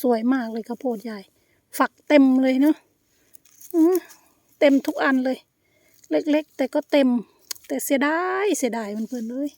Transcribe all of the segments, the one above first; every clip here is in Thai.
สวยมากเลยข้าวโพดใหญ่ ฝักเต็มเลยเนาะเต็มทุกอันเลย เล็กๆ แต่ก็เต็ม แต่เสียดายเสียดายมันเพื่อนๆเลย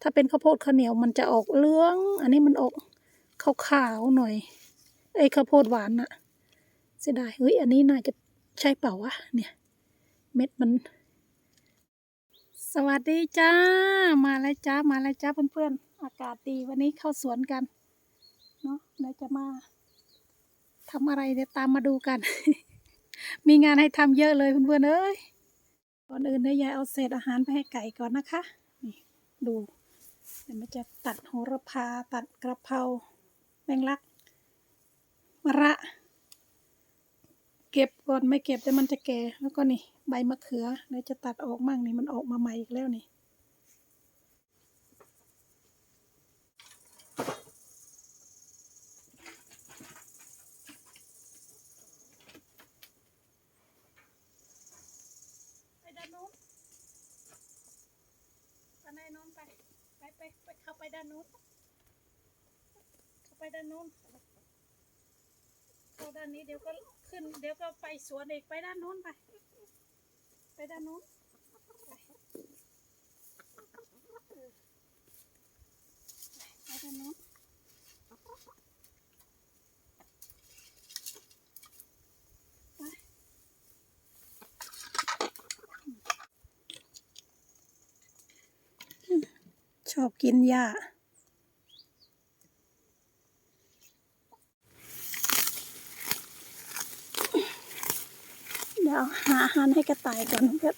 ถ้าเป็นข้าวโพดข้าวเหนียวมันจะออกเหลือง อันนี้มันออกขาวๆหน่อยไอ้ข้าวโพดหวานน่ะ เสียดายเฮ้ยอันนี้น่าจะใช่เปล่าวะเนี่ย เม็ดมัน สวัสดีจ้า มาแล้วจ้ามาแล้วจ้าเพื่อนๆอากาศดีวันนี้เข้าสวนกันเนาะเราจะมา ทำอะไรเดี๋ยวตามมาดูกัน มีงานให้ทำเยอะเลยเพื่อนๆเอ้ยก่อนอื่นเนี่ยยายเอาเศษอาหารไปให้ไก่ก่อนนะคะนี่ดูเดี๋ยวมันจะตัดโหระพาตัดกระเพราแมงลักมะระ เก็บก่อนไม่เก็บแต่มันจะแก่แล้วก็นี่ใบมะเขือเดี๋ยวจะตัดออกมั่งนี่มันออกมาใหม่อีกแล้วนี่ ไปด้านนู้นไปในนู้นไป ไปไปไปเข้านนู้นเข้าไปด้านนู้นเข้าด้านนี้เดี๋ยวก็ขึ้น เดี๋ยวก็ไปสวนอีกไปด้านนู้นไป ไปด้านนู้นไปด้านนู้นไปชอบกินหญ้า ดี๋ยวหาอาหารให้กระต่ายก่อนเพื่อน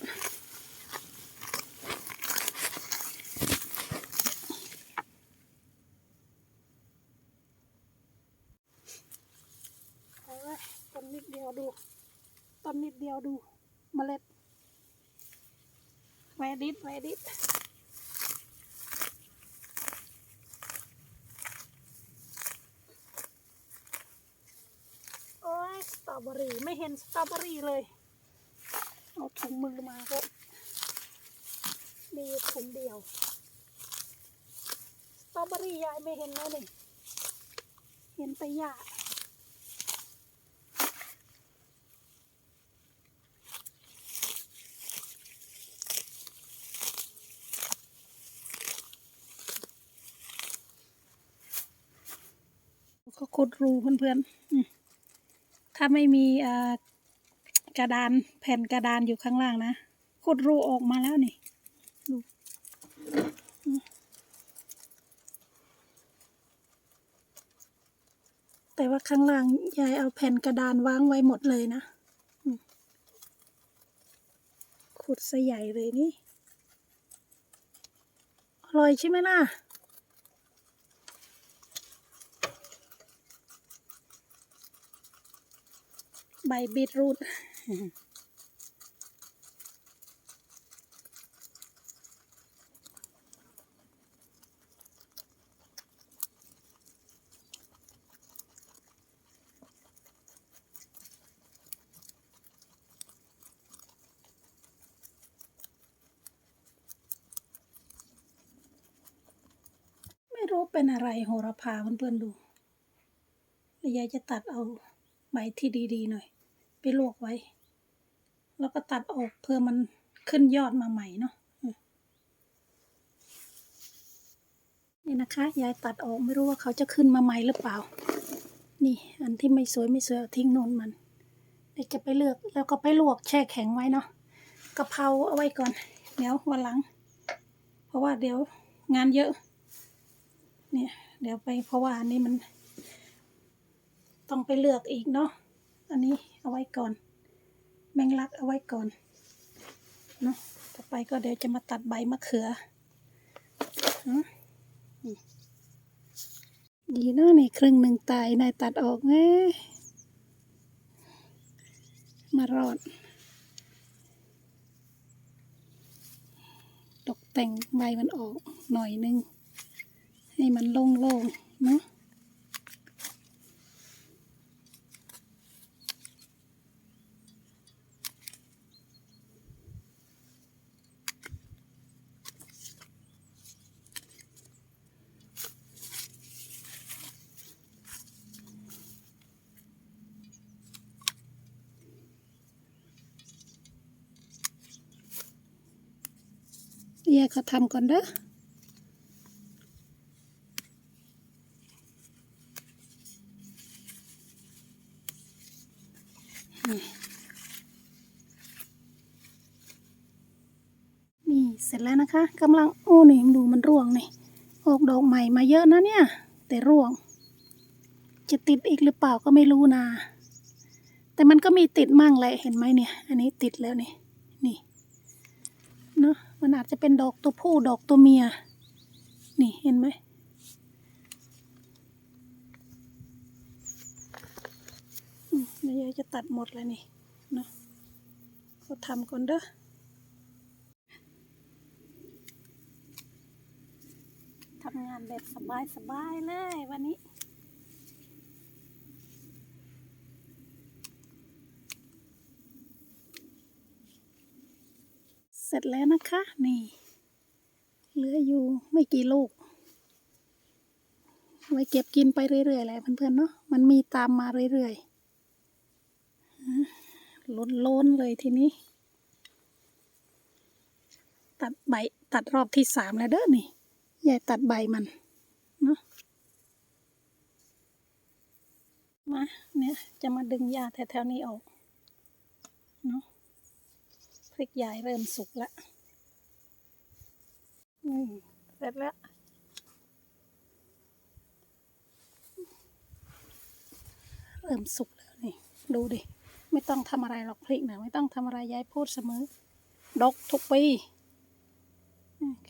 เอาไว้ต้นนิดเดียวดู ต้นนิดเดียวดู เมล็ดแวดิดแวดิดโอ้ยสตรอเบอรี่ไม่เห็นสตรอเบอรี่เลย ถุงมือมาก็มีถุงเดียวสตรอเบอรี่ยายไม่เห็นแล้วนี่เห็นแต่หญ้าก็ขุดรูเพื่อนๆอืมถ้าไม่มีอ่า กระดานแผ่นกระดานอยู่ข้างล่างนะขุดรูออกมาแล้วนี่ดูแต่ว่าข้างล่างยายเอาแผ่นกระดานวางไว้หมดเลยนะขุดซะใหญ่เลยนี่อร่อยใช่ไหมล่ะใบบีทรูท ไม่รู้เป็นอะไรโหระพาเพื่อนๆดูแล้วยายจะตัดเอาใบที่ดีๆหน่อย ลวกไว้ แล้วก็ตัดออกเพื่อมันขึ้นยอดมาใหม่เนาะนี่นะคะ ยายตัดออกไม่รู้ว่าเขาจะขึ้นมาใหม่หรือเปล่า นี่อันที่ไม่สวยไม่สวยเอาทิ้งโน่นมันเดี๋ยวจะไปเลือกแล้วก็ไปลวกแช่แข็งไว้เนาะกะเพราเอาไว้ก่อน เดี๋ยววันหลัง เพราะว่าเดี๋ยวงานเยอะ เนี่ย เดี๋ยวไปเพราะว่าอันนี้มัน ต้องไปเลือกอีกเนาะ อันนี้เอาไว้ก่อน แมงลักเอาไว้ก่อนเนาะต่อไปก็เดี๋ยวจะมาตัดใบมะเขือดีเนาะนี่ครึ่งหนึ่งตายนายตัดออกไงมารอด ตกแต่งใบมันออกหน่อยนึง ให้มันโล่งๆเนาะ เขาทำก่อนเด้อนี่เสร็จแล้วนะคะกำลังโอ้นี่ดูมันร่วงนี่ออกดอกใหม่มาเยอะนะเนี่ย แต่ร่วง จะติดอีกหรือเปล่าก็ไม่รู้นะแต่มันก็มีติดมั่งแหละเห็นไหมเนี่ย อันนี้ติดแล้วนี่นี่เนาะ มันอาจจะเป็นดอกตัวผู้ดอกตัวเมีย นี่เห็นไหมอืมเดี๋ยยายจะตัดหมดเลยนี่เนาะก็ทำก่อนเด้อทำงานแบบสบายๆเลยวันนี้ เสร็จแล้วนะคะ นี่ เหลืออยู่ไม่กี่ลูก ไว้เก็บกินไปเรื่อยๆแหละเพื่อนๆเนาะ มันมีตามมาเรื่อยๆล้นล้นเลยทีนี้ ตัดใบตัดรอบที่สามแล้วเด้อนี่ยายตัดใบมันเนาะมาเนี่ยจะมาดึงหญ้าแถวๆนี้ออกเนาะ พริกใหญ่เริ่มสุกแล้วอืมเสร็จแล้วเริ่มสุกแล้วนี่ดูดิ ไม่ต้องทำอะไรหรอกพริกนะไม่ต้องทำอะไรยายพูดเสมอ ดกทุกปี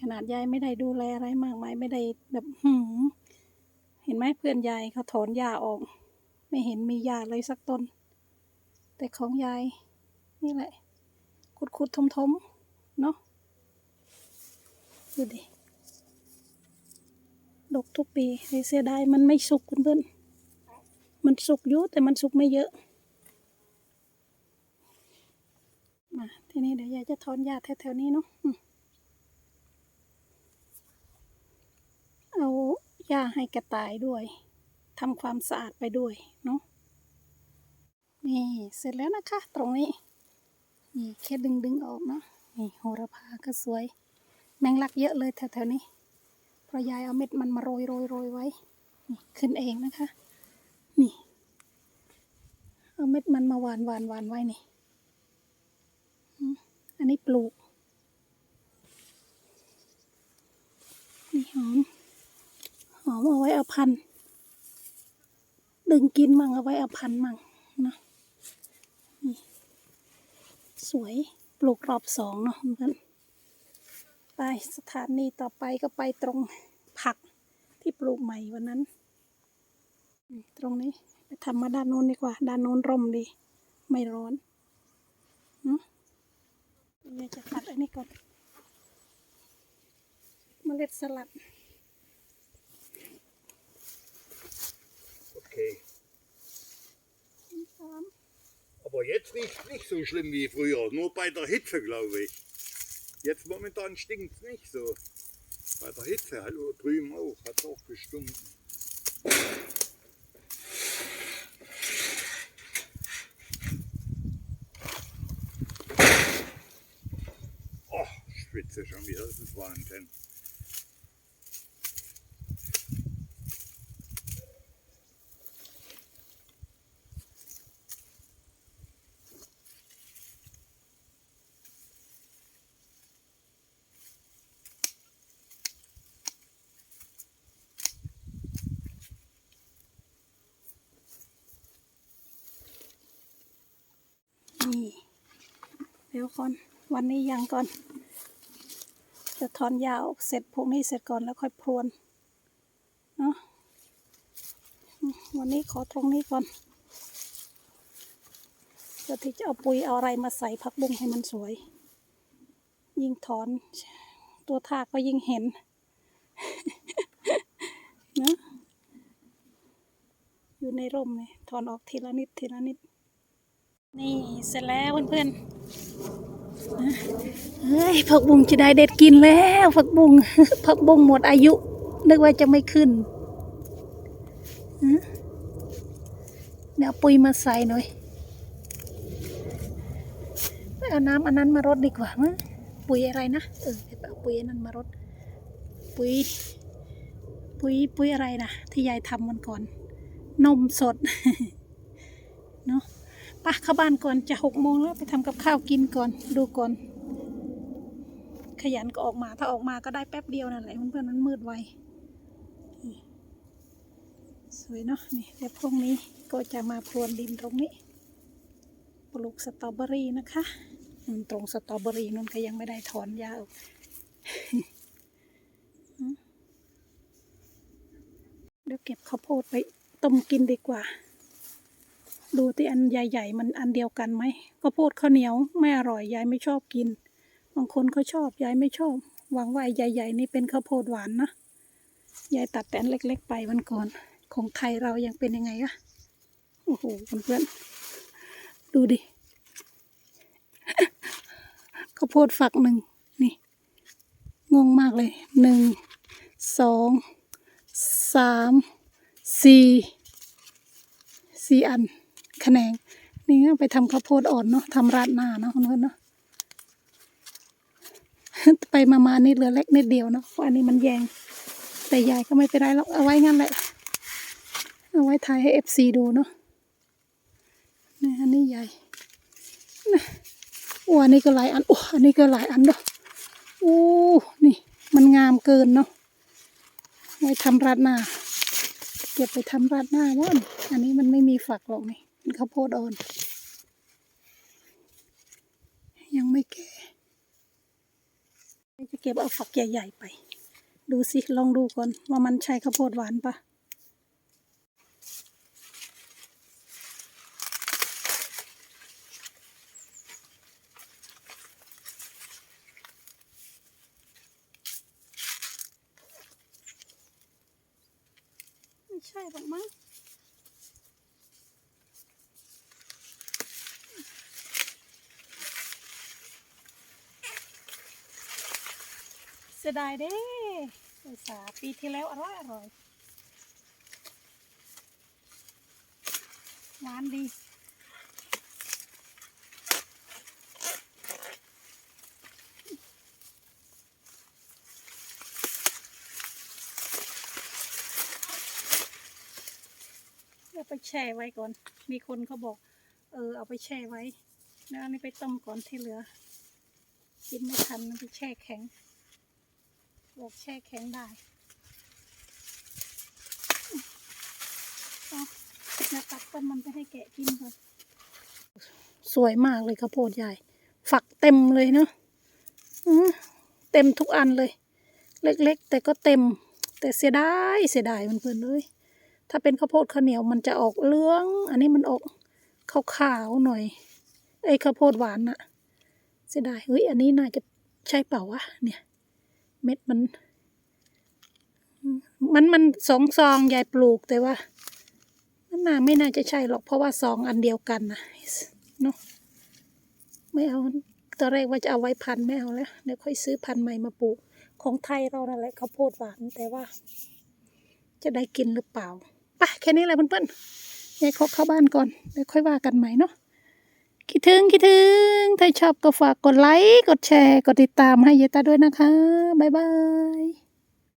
ขนาดยายไม่ได้ดูแลอะไรมากมายไม่ได้แบบหืมเห็นไหมเพื่อนยายเขาถอนหญ้าออก ไม่เห็นมีหญ้าเลยสักต้น แต่ของยายนี่แหละ ขุดขุดทมทมๆเนาะดูดิดกทุกปีเสียดายมันไม่สุกเพื่อนๆมันสุกอยู่แต่มันสุกไม่เยอะ มาทีนี้เดี๋ยวยายจะถอนหญ้าแถวๆนี้เนาะเอาหญ้าให้กระต่ายด้วยทำความสะอาดไปด้วยเนาะนี่เสร็จแล้วนะคะ ตรงนี้ นี่แค่ดึงดึงออกเนาะนี่โหระพาก็สวย แมงลักเยอะเลยแถวๆนี้เพราะยายเอาเม็ดมันมาโรยโรยโรยไว้นี่ขึ้นเองนะคะ นี่ เอาเม็ดมันมาหวานหวานหวานไว้นี่อันนี้ปลูกนี่หอมหอมเอาไว้เอาพัน ดึงกินมั่งเอาไว้เอาพันมั่งเนาะ สวยปลูกรอบสองเนาะเพื่อนไปสถานีต่อไปก็ไปตรงผักที่ปลูกใหม่วันนั้นอืมตรงนี้ไปทำมาด้านโน้นดีกว่า ด้านโน้นร่มดี ไม่ร้อนเนาะเดี๋ยวจะตัดอันนี้ก่อนเมล็ดสลัด Okay. สาม Aber jetzt riecht es nicht so schlimm wie früher, nur bei der Hitze, glaube ich. Jetzt momentan stinkt es nicht so. Bei der Hitze, hallo, drüben auch, hat auch gestunken. Oh, schwitze schon wieder, das ist Wahnsinn.. นี่เดี๋ยวก่อน วันนี้ยังก่อน จะถอนยาออกเสร็จพวกนี้เสร็จก่อนแล้วค่อยพรวนเนาะวันนี้ขอตรงนี้ก่อนเพื่อที่จะเอาปุ๋ยเอาอะไรมาใส่ผักบุ้งให้มันสวย ยิ่งถอน ตัวทากก็ยิ่งเห็นเนาะอยู่ในร่มเนี่ยถอนออกทีละนิดทีละนิด นี่เสร็จแล้วเพื่อนๆเฮ้ยผักบุ้งจะได้เด็ดกินแล้วผักบุ้งผักบุ้งหมดอายุ นึกว่าจะไม่ขึ้นเดี๋ยวเอาปุ๋ยมาใส่หน่อยเอาน้ำอันนั้นมารดดีกว่ามั้งปุ๋ยอะไรนะเออเอาปุ๋ยนั่นมารดปุ๋ยปุ๋ยปุ๋ยอะไรนะที่ยายทำมันก่อน นมสดเนาะ ปะเข้าบ้านก่อนจะหกโมงแล้วไปทำกับข้าวกินก่อนดูก่อน ขยันก็ออกมาถ้าออกมาก็ได้แป๊บเดียวนั่นแหละเพื่อนๆมันมืดไวสวยเนาะนี่แล้วพรุ่งนี้ก็จะมาพรวนดินตรงนี้ ปลูกสตรอเบอรี่นะคะอืมตรงสตรอเบอรี่นั่นก็ยังไม่ได้ถอนยาออกเดี๋ยวเก็บข้าวโพดไปต้มกินดีกว่า ดูที่อันใหญ่ ๆ มันอันเดียวกันไหมข้าวโพดข้าวเหนียวไม่อร่อยยายไม่ชอบกิน บางคนเขาชอบยายไม่ชอบ หวังว่าใหญ่ ๆ นี่เป็นข้าวโพดหวานนะยายตัดแต่นเล็ก ๆ ไปวันก่อน ของไทยเรายังเป็นยังไงอะโอ้โหเพื่อนๆดูดิข้าวโพดฝักหนึ่งนี่งงมากเลยหนึ่งสองสามสี่สี่อัน แขนง นี่ไปทำข้าวโพดอ่อนเนาะทำราดหน้าเนาะเพื่อนเนาะไปมามานี่เหลือเล็กนิดเดียวเนาะเพราะอันนี้มันแยง แต่ยายก็ไม่เป็นไรหรอกเอาไว้งั้นแหละ เอาไว้ถ่ายให้เอฟซีดูเนาะนี่อันนี้ใหญ่นะโอ้อันนี้ก็หลายอันโอ้อันนี้ก็หลายอันเนาะโอ้นี่มันงามเกินเนาะไว้ทำราดหน้าเก็บไปทำราดหน้าว่านอันนี้มันไม่มีฝักหรอกนี่ มันข้าวโพดอ่อน ยังไม่แก่จะเก็บเอาฝักใหญ่ๆไป ดูสิ ลองดูก่อนว่ามันใช่ข้าวโพดหวานปะไม่ใช่หรอกมั้ง เสียดายเด้อุตสาปีที่แล้วอร่อยอร่อยหวานดีเอาไปแช่ไว้ก่อน มีคนเขาบอก เออ เอาไปแช่ไว้ แล้วอันนี้ไปต้มก่อนที่เหลือ กินไม่ทันมันไปแช่แข็ง บอกแช่แข็งได้เอาแล้วตัดต้นมันไปให้แกะกินก่อนสวยมากเลยข้าวโพดใหญ่ ฝักเต็มเลยเนาะเต็มทุกอันเลย เล็กๆ แต่ก็เต็ม แต่เสียดายเสียดายมันเพื่อนเลย ถ้าเป็นข้าวโพดข้าวเหนียวมันจะออกเหลือง อันนี้มันออกขาวๆหน่อย ไอ้ข้าวโพดหวานน่ะเสียดายเฮ้ยอันนี้น่าจะใช่เปล่าวะเนี่ย เม็ดมัน มันมันสองซองยายปลูกแต่ว่ามันน่าไม่น่าจะใช่หรอกเพราะว่าซองอันเดียวกันนะเนาะไม่เอาตอนแรกว่าจะเอาไว้พันไม่เอาแล้วเดี๋ยวค่อยซื้อพันธุ์ใหม่มาปลูก ของไทยเรานั่นแหละข้าวโพดหวานแต่ว่า จะได้กินหรือเปล่าไปแค่นี้แหละเพื่อนๆยายขอเข้าบ้านก่อนเดี๋ยวค่อยว่ากันใหม่เนาะ คิดถึงคิดถึง ถ้าชอบก็ฝากกดไลค์ กดแชร์ กดติดตามให้เยตาด้วยนะคะ บ๊ายบาย